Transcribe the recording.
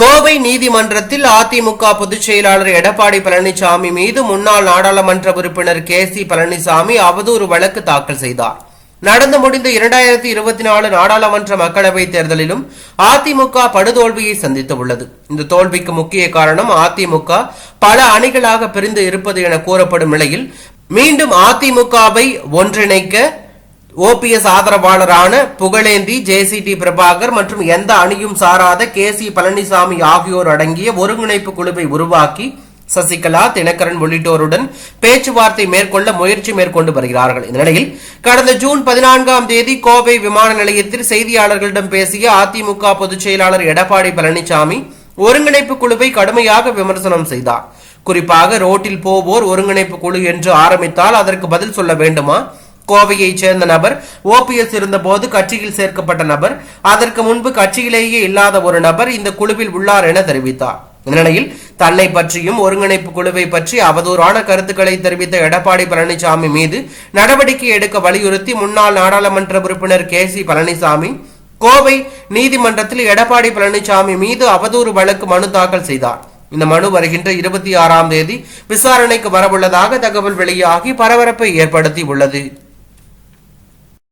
கோவை நீதிமன்றத்தில் அதிமுக பொதுச் செயலாளர் எடப்பாடி பழனிசாமி மீது முன்னாள் நாடாளுமன்ற உறுப்பினர் கே சி பழனிசாமி அவதூறு வழக்கு தாக்கல் செய்தார். நடந்து முடிந்த இரண்டாயிரத்தி இருபத்தி நாலு நாடாளுமன்ற மக்களவைத் தேர்தலிலும் அதிமுக படுதோல்வியை சந்தித்துள்ளது இந்த தோல்விக்கு முக்கிய காரணம் அதிமுக பல அணிகளாக பிரிந்து இருப்பது என கூறப்படும் நிலையில் மீண்டும் அதிமுகவை ஒன்றிணைக்க ஓபிஎஸ் ஆதரவாளரான புகழேந்தி ஜேசிடி பிரபாகர் மற்றும் எந்த அணியும் சாராத கே சி பழனிசாமி ஆகியோர் அடங்கிய ஒருங்கிணைப்பு குழுவை உருவாக்கி சசிகலா தினகரன் உள்ளிட்டோருடன் பேச்சுவார்த்தை மேற்கொள்ள முயற்சி மேற்கொண்டு வருகிறார்கள். இந்த நிலையில் கடந்த ஜூன் பதினான்காம் தேதி கோவை விமான நிலையத்தில் செய்தியாளர்களிடம் பேசிய அதிமுக பொதுச் செயலாளர் எடப்பாடி பழனிசாமி ஒருங்கிணைப்பு குழுவை கடுமையாக விமர்சனம் செய்தார். குறிப்பாக ரோட்டில் போவோர் ஒருங்கிணைப்பு குழு என்று ஆரம்பித்தால் அதற்கு பதில் சொல்ல வேண்டுமா? கோவையைச் சேர்ந்த நபர் ஓபிஎஸ் இருந்தபோது கட்சியில் சேர்க்கப்பட்ட நபர். அதற்கு முன்பு கட்சியிலேயே இல்லாத ஒரு நபர் இந்த குழுவில் உள்ளார் என தெரிவித்தார். இந்நிலையில் தன்னை பற்றியும் ஒருங்கிணைப்பு குழுவை பற்றி அவதூறான கருத்துக்களை தெரிவித்த எடப்பாடி பழனிசாமி மீது நடவடிக்கை எடுக்க வலியுறுத்தி முன்னாள் நாடாளுமன்ற உறுப்பினர் கே சி பழனிசாமி கோவை நீதிமன்றத்தில் எடப்பாடி பழனிசாமி மீது அவதூறு வழக்கு மனு தாக்கல் செய்தார். இந்த மனு வருகின்ற இருபத்தி ஆறாம் தேதி விசாரணைக்கு வரவுள்ளதாக தகவல் வெளியாகி பரபரப்பை ஏற்படுத்தி உள்ளது